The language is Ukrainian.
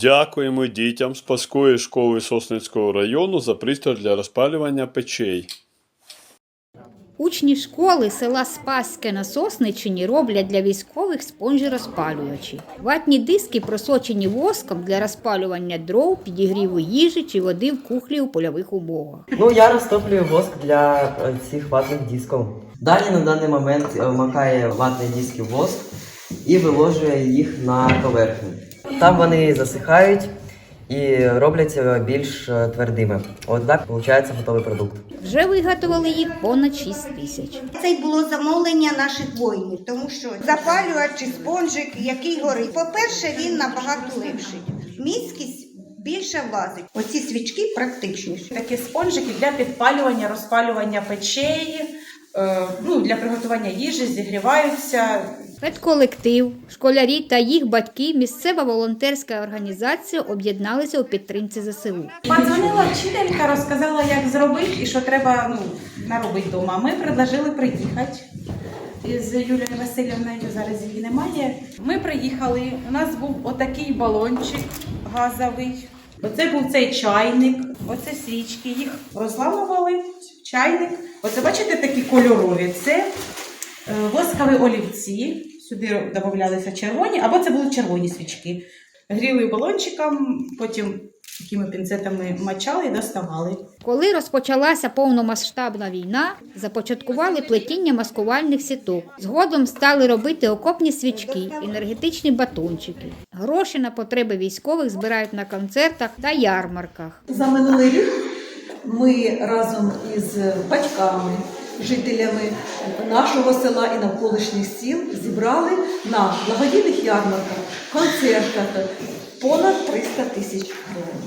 Дякуємо дітям Спаської школи Сосницького району за пристрій для розпалювання печей. Учні школи села Спаське на Сосничині роблять для військових спонжі розпалювачі. Ватні диски просочені воском для розпалювання дров, підігріву їжі чи води в кухлі у польових умовах. Ну, я розтоплюю воск для е, цих ватних дисків. Далі на даний момент е, макає ватні диски в воск і виложує їх на поверхню. Там вони засихають і робляться більш е, твердими. От так виходить готовий продукт. Вже виготовили їх понад 6 тисяч. Це й було замовлення наших воїнів, тому що запалювач чи спонжик, який горить. По-перше, він набагато легший. Міськість більше влазить. Оці свічки практичніші. Такі спонжики для підпалювання, розпалювання печей, е, ну, для приготування їжі, зігріваються. Педколектив, школярі та їх батьки, місцева волонтерська організація об'єдналися у підтримці ЗСУ. Подзвонила вчителька, розказала, як зробити і що треба ну, наробити вдома. Ми предложили приїхати з Юлією Васильівною, зараз її немає. Ми приїхали, у нас був отакий балончик газовий. Оце був цей чайник, оце свічки, їх розламували чайник. Оце бачите такі кольорові. Це е, воскові олівці. Сюди додавалися червоні, або це були червоні свічки. Гріли балончиком, потім такими пінцетами мачали і доставали. Коли розпочалася повномасштабна війна, започаткували плетіння маскувальних сіток. Згодом стали робити окопні свічки, енергетичні батончики. Гроші на потреби військових збирають на концертах та ярмарках. За минулий рік ми разом із батьками, жителями нашого села і навколишніх сіл зібрали на благодійних ярмарках, концертах понад 300 тисяч гривень.